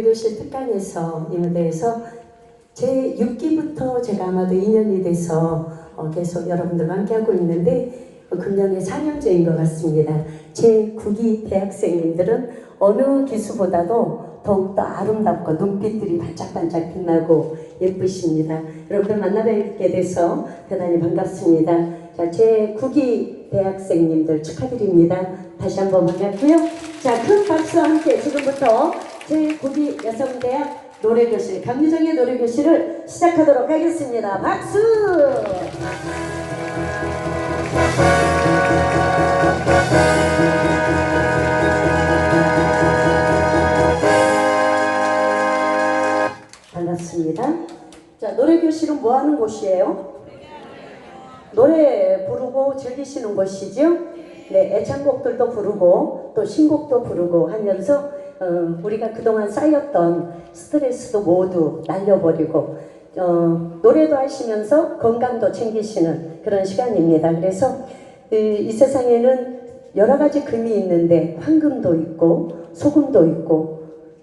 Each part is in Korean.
교실 특강에서 이 무대에서 제 6기부터 제가 아마도 2년이 돼서 어, 계속 여러분들과 함께하고 있는데 어, 금년에 4년째인 것 같습니다. 제 9기 대학생님들은 어느 기수보다도 더욱더 아름답고 눈빛들이 반짝반짝 빛나고 예쁘십니다. 여러분들 만나뵙게 돼서 대단히 반갑습니다. 자, 제 9기 대학생님들 축하드립니다. 다시 한번 반갑고요. 자, 큰 박수와 함께 지금부터 제9기 여성대학 노래교실, 강유정의 노래교실을 시작하도록 하겠습니다. 박수! 반갑습니다. 자, 노래교실은 뭐 하는 곳이에요? 노래 부르고 즐기시는 곳이죠? 네, 애창곡들도 부르고 또 신곡도 부르고 하면서 어, 우리가 그동안 쌓였던 스트레스도 모두 날려버리고 어, 노래도 하시면서 건강도 챙기시는 그런 시간입니다. 그래서 이, 이 세상에는 여러 가지 금이 있는데 황금도 있고 소금도 있고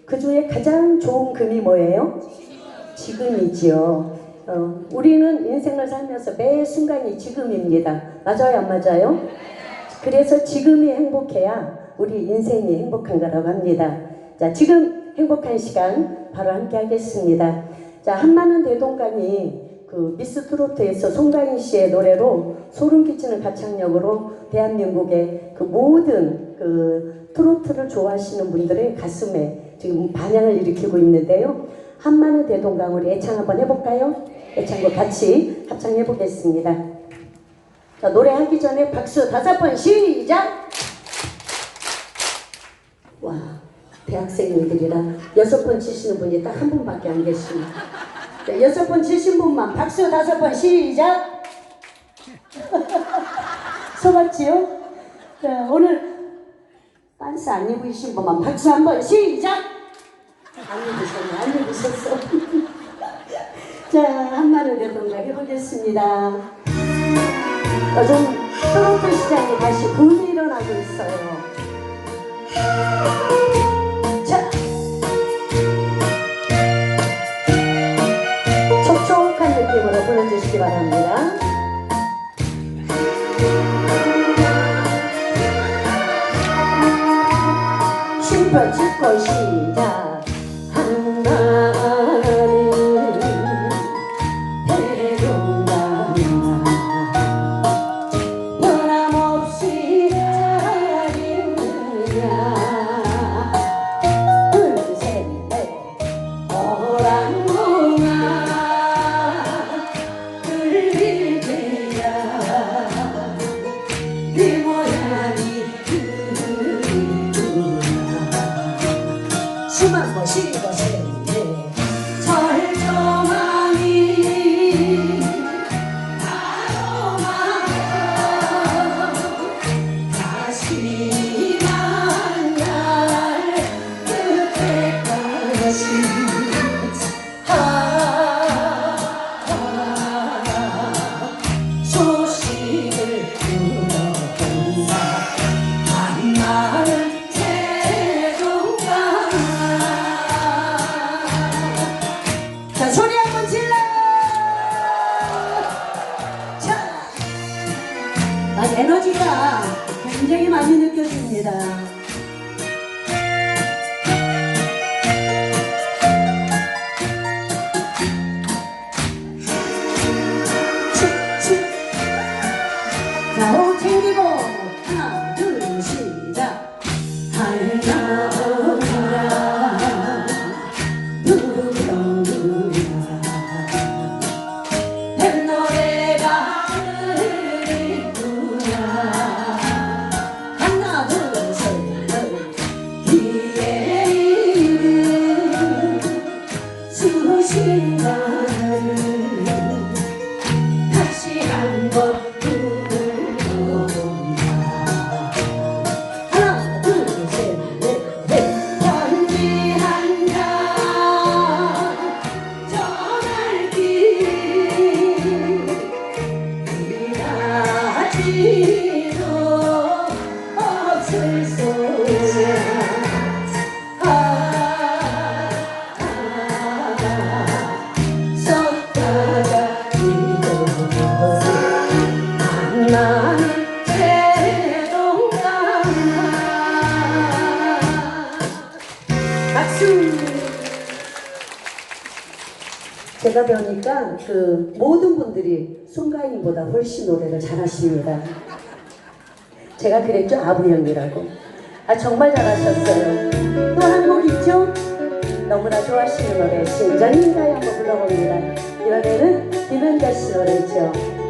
그 중에 가장 좋은 금이 뭐예요? 지금이지요. 어, 우리는 인생을 살면서 매 순간이 지금입니다. 맞아요, 안 맞아요? 그래서 지금이 행복해야 우리 인생이 행복한 거라고 합니다. 자, 지금 행복한 시간 바로 함께 하겠습니다. 자, 한마는 대동강이 그 미스 트로트에서 송가인 씨의 노래로 소름 끼치는 가창력으로 대한민국의 그 모든 그 트로트를 좋아하시는 분들의 가슴에 지금 반향을 일으키고 있는데요. 한마는 대동강 우리 애창 한번 해볼까요? 애창곡 같이 합창해 보겠습니다. 자, 노래하기 전에 박수 다섯 번 시작! 와, 대학생님들이라 여섯 번 치시는 분이 딱 한 분밖에 안 계십니다. 자, 여섯 번 치신 분만 박수 다섯 번 시작! 속았지요? 자, 오늘 빤스 안 입으신 분만 박수 한 번 시작! 안 입으셨네, 안 입으셨어. 자, 한마디 대동강 해보겠습니다. 요즘 트로트 시장이 다시 붐이 일어나고 있어요. 불러주시기 바랍니다. 춤춰 춥고 시작 숨한 번 쉬고 셋 제가 배우니까 그 모든 분들이 송가인보다 훨씬 노래를 잘하십니다. 제가 그랬죠 아부 형이라고. 아 정말 잘하셨어요. 또 한 곡 있죠? 너무나 좋아하시는 노래 신전인가요 한번 불러봅니다. 이번에는 김현자 씨 노래죠.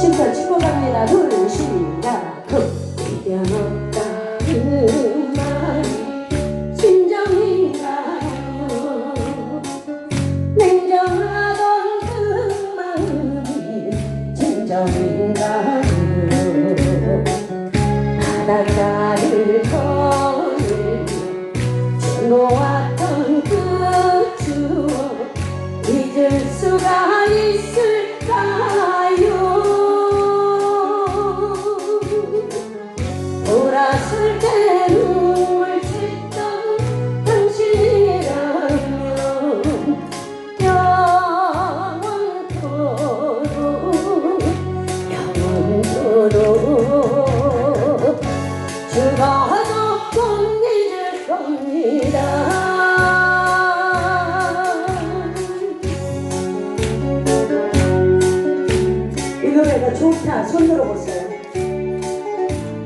심판 축복합니다. 둘, 시작. 이겨먹다는 말이 진정인가요 냉정하던 그 마음이 진정인가요 손 들어보세요.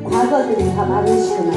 과거들이 다 많으시구나.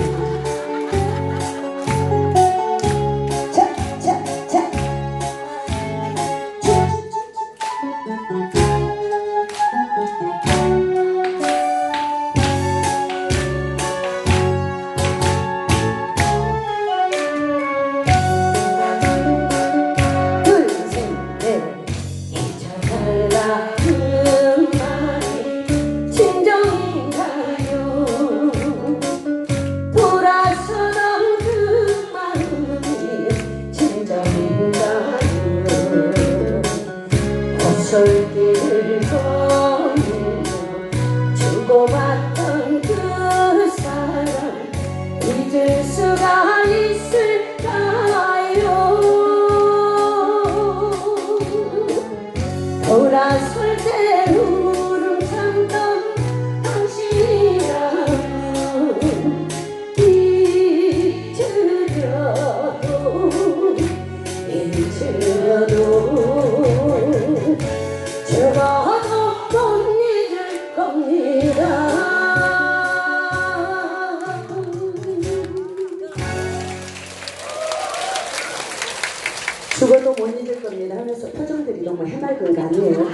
죽어도 못 잊을 겁니다 하면서 표정들이 너무 해맑은 거 아니에요?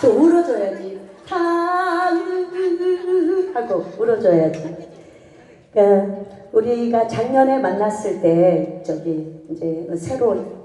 좀 울어줘야지. 하 하고 울어줘야지. 그러니까 우리가 작년에 만났을 때 저기 이제 새로